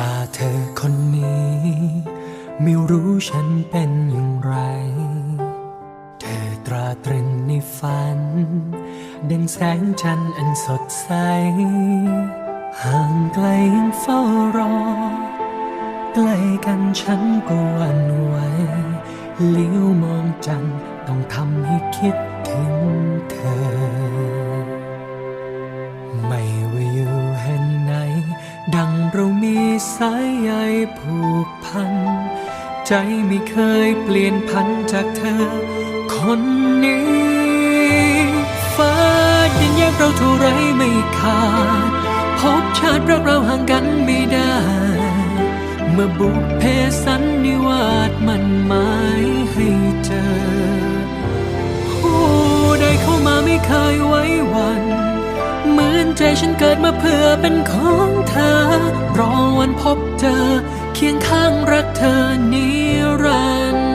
ตาเธอคนนี้ ไม่รู้ฉันเป็นอย่างไร เธอตราตรึงในฝัน ดังแสงจันทร์อันสดใส ห่างไกลยังเฝ้ารอ ใกล้กันฉันก็วันไหวเลี้ยวมองจันต้องทำให้คิดถึงเธอ ไม่ ดังเรามีสายใยผูกพัน ใจไม่เคยเปลี่ยนพันจากเธอ คนนี้ฟ้าดินแยกเราเท่าไรไม่ขาด พบชาติรักเราห่างกันไม่ได้ เมื่อบุพเพสันนิวาสมันหมายให้เจอ ผู้ใดเข้ามาไม่เคยไว้วัน เหมือนใจฉันเกิดมาเพื่อเป็นของเธอรอวัน พบเจอเคียงข้างรักเธอนิรันดร์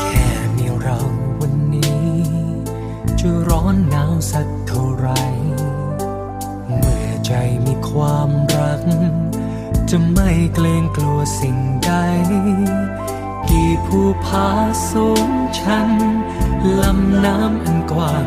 แค่มีเราวันนี้ จะร้อนหนาวสักเท่าไร เมื่อใจมีความรัก จะไม่เกรงกลัวสิ่งใด กี่ภูผาสูงชันลำน้ำอันกว้าง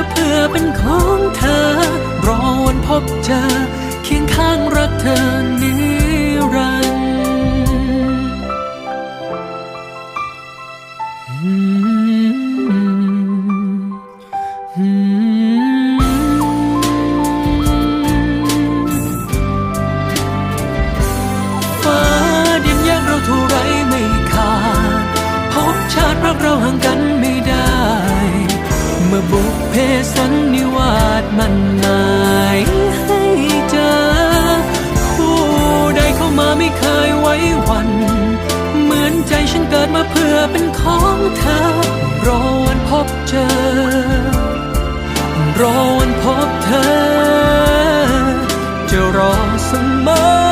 าเพื่อเป็นของเธอ รอวันพบเจอ เคียงข้างรักเธอ เป็นของเธอ รอวันพบเจอ รอวันพบเธอ จะรอเสมอ